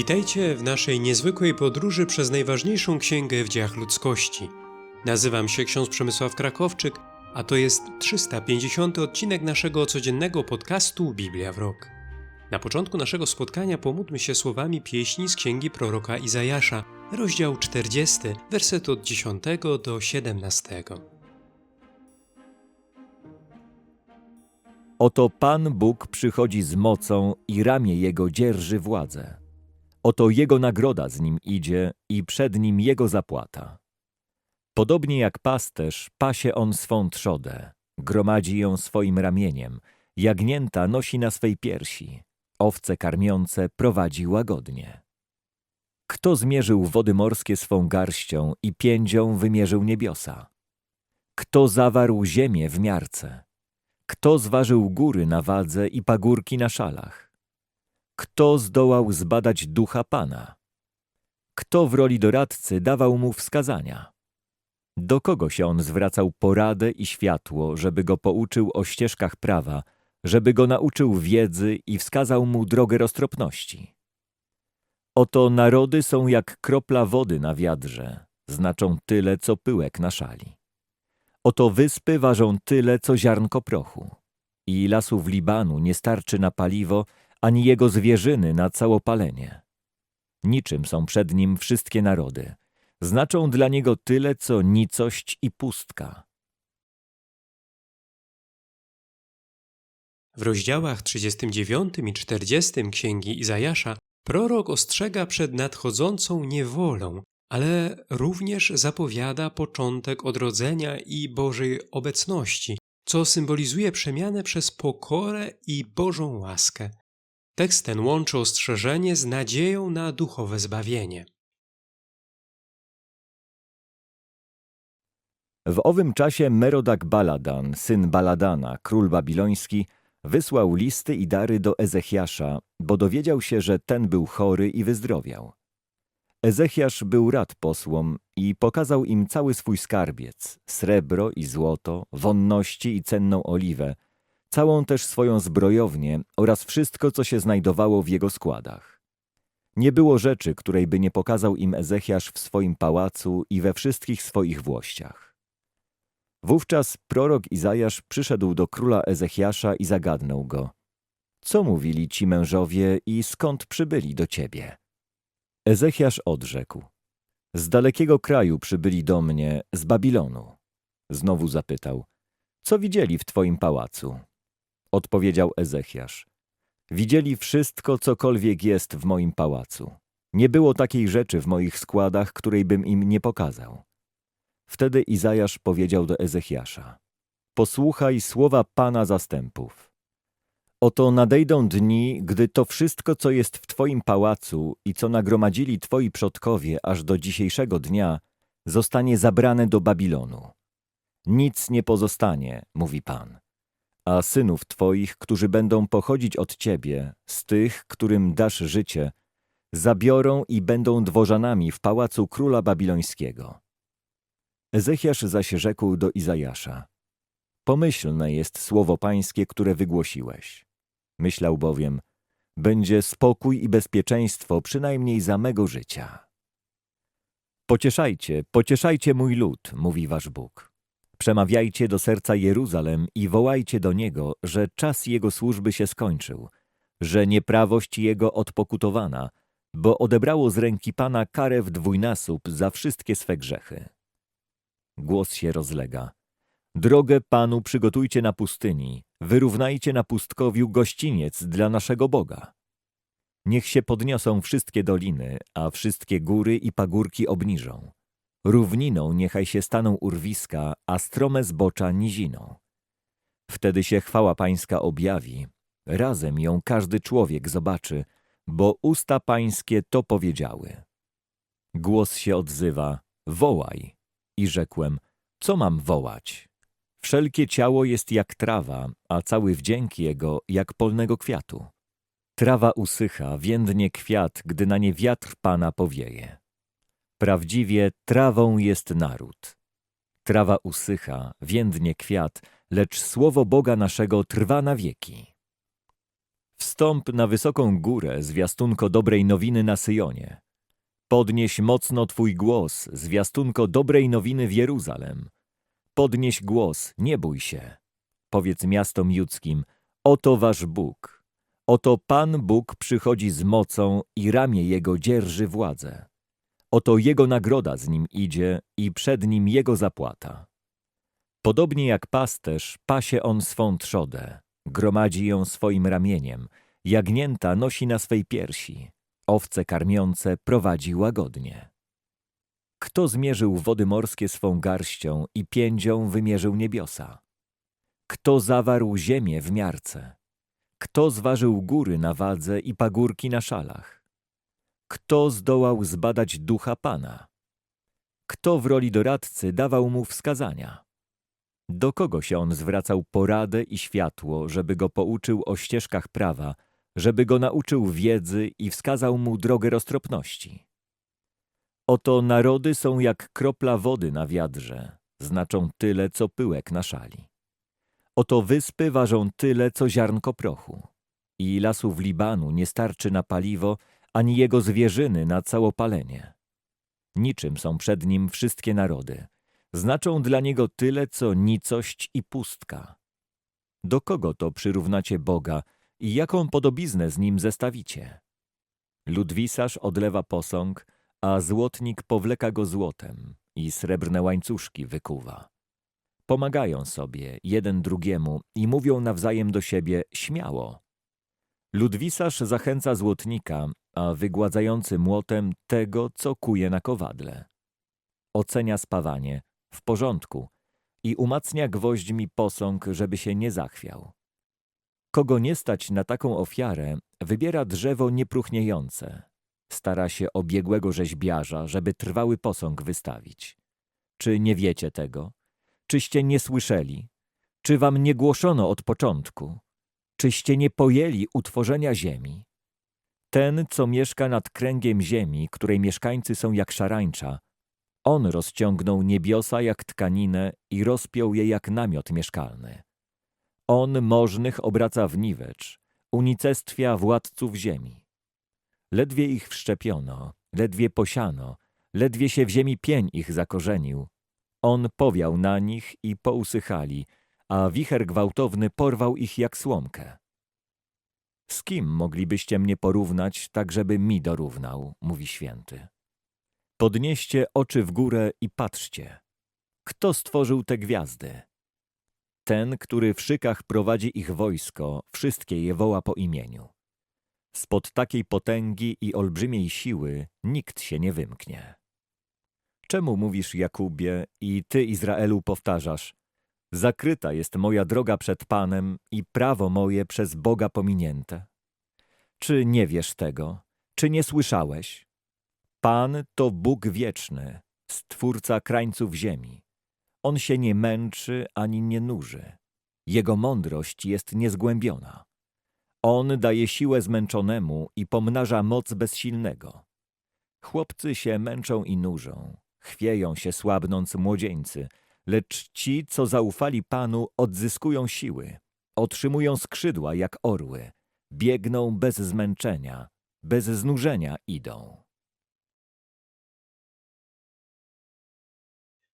Witajcie w naszej niezwykłej podróży przez najważniejszą księgę w dziejach ludzkości. Nazywam się ksiądz Przemysław Krakowczyk, a to jest 350 odcinek naszego codziennego podcastu Biblia w rok. Na początku naszego spotkania pomódlmy się słowami pieśni z księgi proroka Izajasza, rozdział 40, werset od 10 do 17. Oto Pan Bóg przychodzi z mocą i ramię Jego dzierży władzę. Oto Jego nagroda z nim idzie i przed nim Jego zapłata. Podobnie jak pasterz, pasie on swą trzodę, gromadzi ją swoim ramieniem, jagnięta nosi na swej piersi, owce karmiące prowadzi łagodnie. Kto zmierzył wody morskie swą garścią i piędzią wymierzył niebiosa? Kto zawarł ziemię w miarce? Kto zważył góry na wadze i pagórki na szalach? Kto zdołał zbadać ducha Pana? Kto w roli doradcy dawał mu wskazania? Do kogo się on zwracał poradę i światło, żeby go pouczył o ścieżkach prawa, żeby go nauczył wiedzy i wskazał mu drogę roztropności? Oto narody są jak kropla wody na wiadrze, znaczą tyle, co pyłek na szali. Oto wyspy ważą tyle, co ziarnko prochu. I lasów Libanu nie starczy na paliwo, ani jego zwierzyny na całopalenie. Niczym są przed nim wszystkie narody. Znaczą dla niego tyle, co nicość i pustka. W rozdziałach 39 i 40 księgi Izajasza prorok ostrzega przed nadchodzącą niewolą, ale również zapowiada początek odrodzenia i Bożej obecności, co symbolizuje przemianę przez pokorę i Bożą łaskę. Tekst ten łączy ostrzeżenie z nadzieją na duchowe zbawienie. W owym czasie Merodak Baladan, syn Baladana, król babiloński, wysłał listy i dary do Ezechiasza, bo dowiedział się, że ten był chory i wyzdrowiał. Ezechiasz był rad posłom i pokazał im cały swój skarbiec, srebro i złoto, wonności i cenną oliwę, całą też swoją zbrojownię oraz wszystko, co się znajdowało w jego składach. Nie było rzeczy, której by nie pokazał im Ezechiasz w swoim pałacu i we wszystkich swoich włościach. Wówczas prorok Izajasz przyszedł do króla Ezechiasza i zagadnął go. Co mówili ci mężowie i skąd przybyli do ciebie? Ezechiasz odrzekł. Z dalekiego kraju przybyli do mnie, z Babilonu. Znowu zapytał. Co widzieli w twoim pałacu? Odpowiedział Ezechiasz. Widzieli wszystko, cokolwiek jest w moim pałacu. Nie było takiej rzeczy w moich składach, której bym im nie pokazał. Wtedy Izajasz powiedział do Ezechiasza. Posłuchaj słowa Pana zastępów. Oto nadejdą dni, gdy to wszystko, co jest w Twoim pałacu i co nagromadzili Twoi przodkowie aż do dzisiejszego dnia, zostanie zabrane do Babilonu. Nic nie pozostanie, mówi Pan. A synów Twoich, którzy będą pochodzić od Ciebie, z tych, którym dasz życie, zabiorą i będą dworzanami w pałacu króla babilońskiego. Ezechiasz zaś rzekł do Izajasza. Pomyślne jest słowo pańskie, które wygłosiłeś. Myślał bowiem, będzie spokój i bezpieczeństwo przynajmniej za mego życia. Pocieszajcie, pocieszajcie mój lud, mówi wasz Bóg. Przemawiajcie do serca Jeruzalem i wołajcie do niego, że czas jego służby się skończył, że nieprawość jego odpokutowana, bo odebrało z ręki Pana karę w dwójnasób za wszystkie swe grzechy. Głos się rozlega. Drogę Panu przygotujcie na pustyni, wyrównajcie na pustkowiu gościniec dla naszego Boga. Niech się podniosą wszystkie doliny, a wszystkie góry i pagórki obniżą. Równiną niechaj się staną urwiska, a strome zbocza niziną. Wtedy się chwała Pańska objawi, razem ją każdy człowiek zobaczy, bo usta Pańskie to powiedziały. Głos się odzywa, wołaj. I rzekłem, co mam wołać? Wszelkie ciało jest jak trawa, a cały wdzięk jego jak polnego kwiatu. Trawa usycha, więdnie kwiat, gdy na nie wiatr Pana powieje. Prawdziwie trawą jest naród. Trawa usycha, więdnie kwiat, lecz słowo Boga naszego trwa na wieki. Wstąp na wysoką górę, zwiastunko dobrej nowiny na Syjonie. Podnieś mocno Twój głos, zwiastunko dobrej nowiny w Jeruzalem. Podnieś głos, nie bój się. Powiedz miastom judzkim, oto wasz Bóg. Oto Pan Bóg przychodzi z mocą i ramię Jego dzierży władzę. Oto Jego nagroda z Nim idzie i przed Nim Jego zapłata. Podobnie jak pasterz, pasie On swą trzodę, gromadzi ją swoim ramieniem, jagnięta nosi na swej piersi, owce karmiące prowadzi łagodnie. Kto zmierzył wody morskie swą garścią i piędzią wymierzył niebiosa? Kto zawarł ziemię w miarce? Kto zważył góry na wadze i pagórki na szalach? Kto zdołał zbadać ducha Pana? Kto w roli doradcy dawał mu wskazania? Do kogo się on zwracał poradę i światło, żeby go pouczył o ścieżkach prawa, żeby go nauczył wiedzy i wskazał mu drogę roztropności? Oto narody są jak kropla wody na wiadrze, znaczą tyle, co pyłek na szali. Oto wyspy ważą tyle, co ziarnko prochu. I lasów Libanu nie starczy na paliwo, ani jego zwierzyny na całopalenie. Niczym są przed nim wszystkie narody. Znaczą dla niego tyle, co nicość i pustka. Do kogo to przyrównacie Boga i jaką podobiznę z nim zestawicie? Ludwisarz odlewa posąg, a złotnik powleka go złotem i srebrne łańcuszki wykuwa. Pomagają sobie jeden drugiemu i mówią nawzajem do siebie śmiało. Ludwisarz zachęca złotnika, a wygładzający młotem tego, co kuje na kowadle. Ocenia spawanie, w porządku, i umacnia gwoźdźmi posąg, żeby się nie zachwiał. Kogo nie stać na taką ofiarę, wybiera drzewo niepruchniejące. Stara się o biegłego rzeźbiarza, żeby trwały posąg wystawić. Czy nie wiecie tego? Czyście nie słyszeli? Czy wam nie głoszono od początku? Czyście nie pojęli utworzenia ziemi? Ten, co mieszka nad kręgiem ziemi, której mieszkańcy są jak szarańcza, on rozciągnął niebiosa jak tkaninę i rozpiął je jak namiot mieszkalny. On możnych obraca w niwecz, unicestwia władców ziemi. Ledwie ich wszczepiono, ledwie posiano, ledwie się w ziemi pień ich zakorzenił. On powiał na nich i pousychali, a wicher gwałtowny porwał ich jak słomkę. Z kim moglibyście mnie porównać, tak żeby mi dorównał, mówi święty. Podnieście oczy w górę i patrzcie. Kto stworzył te gwiazdy? Ten, który w szykach prowadzi ich wojsko, wszystkie je woła po imieniu. Spod takiej potęgi i olbrzymiej siły nikt się nie wymknie. Czemu mówisz, Jakubie, i ty, Izraelu, powtarzasz? Zakryta jest moja droga przed Panem i prawo moje przez Boga pominięte. Czy nie wiesz tego? Czy nie słyszałeś? Pan to Bóg wieczny, stwórca krańców ziemi. On się nie męczy ani nie nuży. Jego mądrość jest niezgłębiona. On daje siłę zmęczonemu i pomnaża moc bezsilnego. Chłopcy się męczą i nużą, chwieją się słabnąc młodzieńcy, lecz ci, co zaufali Panu, odzyskują siły, otrzymują skrzydła jak orły, biegną bez zmęczenia, bez znużenia idą.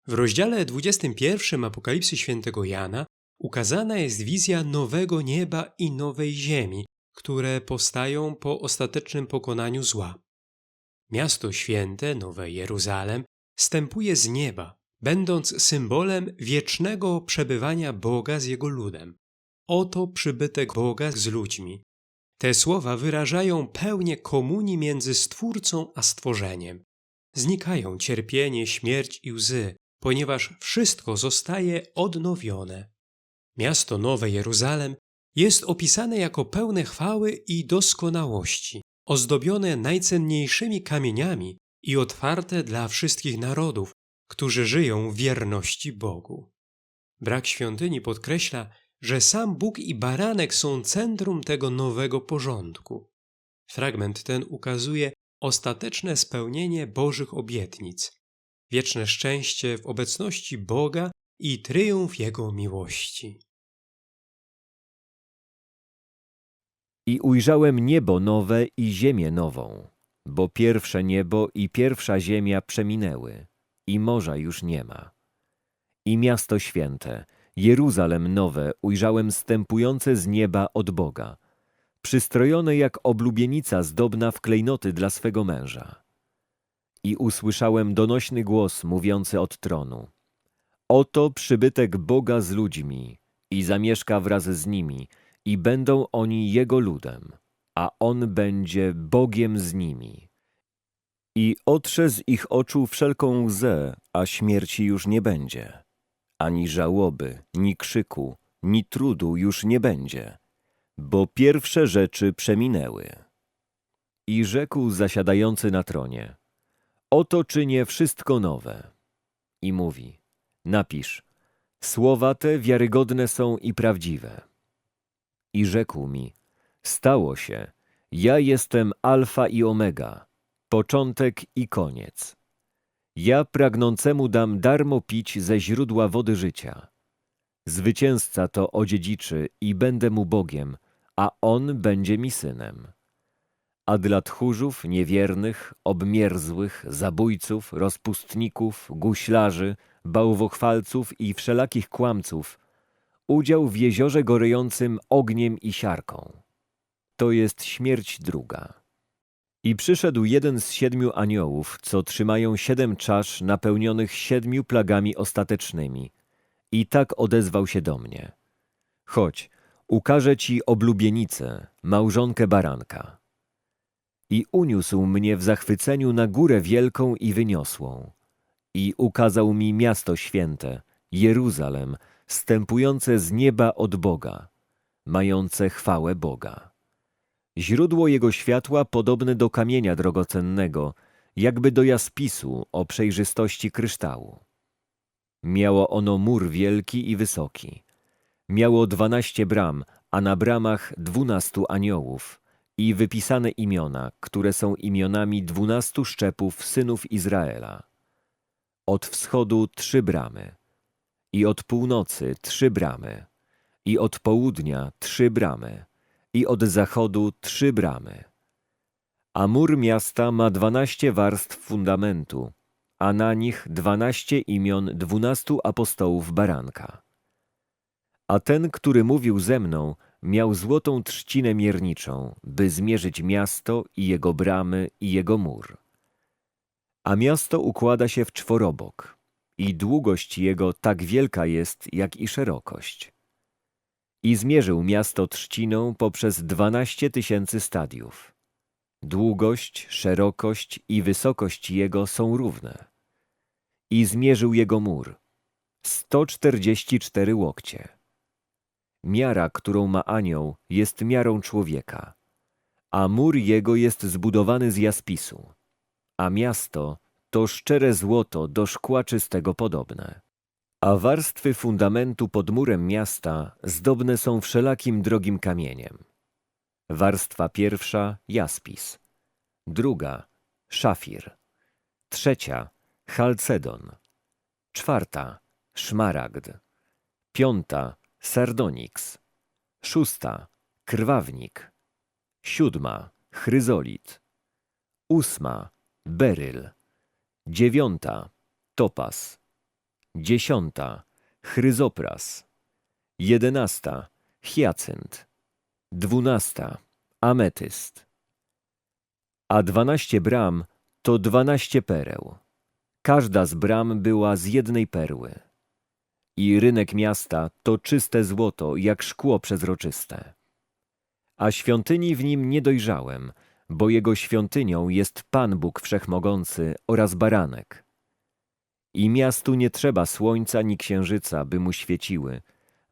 W rozdziale 21 Apokalipsy świętego Jana ukazana jest wizja nowego nieba i nowej ziemi, które powstają po ostatecznym pokonaniu zła. Miasto święte, Nowe Jeruzalem, stępuje z nieba, będąc symbolem wiecznego przebywania Boga z Jego ludem. Oto przybytek Boga z ludźmi. Te słowa wyrażają pełnię komunii między Stwórcą a stworzeniem. Znikają cierpienie, śmierć i łzy, ponieważ wszystko zostaje odnowione. Miasto Nowe Jeruzalem jest opisane jako pełne chwały i doskonałości, ozdobione najcenniejszymi kamieniami i otwarte dla wszystkich narodów, którzy żyją wierności Bogu. Brak świątyni podkreśla, że sam Bóg i baranek są centrum tego nowego porządku. Fragment ten ukazuje ostateczne spełnienie Bożych obietnic, wieczne szczęście w obecności Boga i tryumf Jego miłości. I ujrzałem niebo nowe i ziemię nową, bo pierwsze niebo i pierwsza ziemia przeminęły, i morza już nie ma. I miasto święte, Jeruzalem nowe, ujrzałem stępujące z nieba od Boga, przystrojone jak oblubienica zdobna w klejnoty dla swego męża. I usłyszałem donośny głos mówiący od tronu. Oto przybytek Boga z ludźmi i zamieszka wraz z nimi i będą oni Jego ludem, a On będzie Bogiem z nimi. I otrze z ich oczu wszelką łzę, a śmierci już nie będzie. Ani żałoby, ni krzyku, ni trudu już nie będzie, bo pierwsze rzeczy przeminęły. I rzekł zasiadający na tronie, oto czynię wszystko nowe. I mówi, napisz, słowa te wiarygodne są i prawdziwe. I rzekł mi, stało się, ja jestem alfa i omega, początek i koniec. Ja pragnącemu dam darmo pić ze źródła wody życia. Zwycięzca to odziedziczy i będę mu Bogiem, a on będzie mi synem. A dla tchórzów, niewiernych, obmierzłych, zabójców, rozpustników, guślarzy, bałwochwalców i wszelakich kłamców, udział w jeziorze gorejącym ogniem i siarką. To jest śmierć druga. I przyszedł jeden z siedmiu aniołów, co trzymają siedem czasz napełnionych siedmiu plagami ostatecznymi. I tak odezwał się do mnie. Chodź, ukażę ci oblubienicę, małżonkę baranka. I uniósł mnie w zachwyceniu na górę wielką i wyniosłą. I ukazał mi miasto święte, Jeruzalem, stępujące z nieba od Boga, mające chwałę Boga. Źródło jego światła podobne do kamienia drogocennego, jakby do jaspisu o przejrzystości kryształu. Miało ono mur wielki i wysoki. Miało dwanaście bram, a na bramach dwunastu aniołów i wypisane imiona, które są imionami dwunastu szczepów synów Izraela. Od wschodu trzy bramy, i od północy trzy bramy, i od południa trzy bramy, i od zachodu trzy bramy. A mur miasta ma dwanaście warstw fundamentu, a na nich dwanaście imion dwunastu apostołów baranka. A ten, który mówił ze mną, miał złotą trzcinę mierniczą, by zmierzyć miasto i jego bramy i jego mur. A miasto układa się w czworobok i długość jego tak wielka jest, jak i szerokość. I zmierzył miasto trzciną poprzez dwanaście tysięcy stadiów. Długość, szerokość i wysokość jego są równe. I zmierzył jego mur. Sto czterdzieści cztery łokcie. Miara, którą ma anioł, jest miarą człowieka, a mur jego jest zbudowany z jaspisu, a miasto to szczere złoto do szkła czystego podobne. A warstwy fundamentu pod murem miasta zdobne są wszelakim drogim kamieniem. Warstwa pierwsza jaspis, druga szafir, trzecia chalcedon, czwarta szmaragd, piąta sardoniks, szósta krwawnik, siódma chryzolit, ósma beryl, dziewiąta topas, dziesiąta chryzopras, jedenasta hiacynt, dwunasta ametyst, a dwanaście bram to dwanaście pereł. Każda z bram była z jednej perły. I rynek miasta to czyste złoto, jak szkło przezroczyste. A świątyni w nim nie dojrzałem, bo jego świątynią jest Pan Bóg Wszechmogący oraz Baranek. I miastu nie trzeba słońca ni księżyca, by mu świeciły,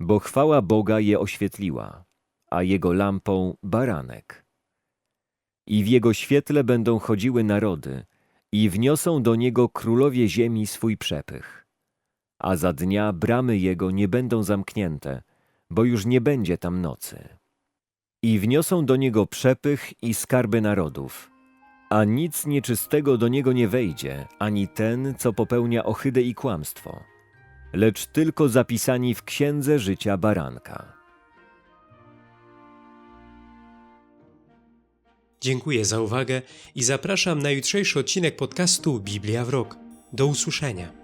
bo chwała Boga je oświetliła, a jego lampą Baranek. I w jego świetle będą chodziły narody, i wniosą do niego królowie ziemi swój przepych. A za dnia bramy jego nie będą zamknięte, bo już nie będzie tam nocy. I wniosą do niego przepych i skarby narodów, a nic nieczystego do niego nie wejdzie, ani ten, co popełnia ohydę i kłamstwo, lecz tylko zapisani w księdze życia baranka. Dziękuję za uwagę i zapraszam na jutrzejszy odcinek podcastu Biblia w rok. Do usłyszenia.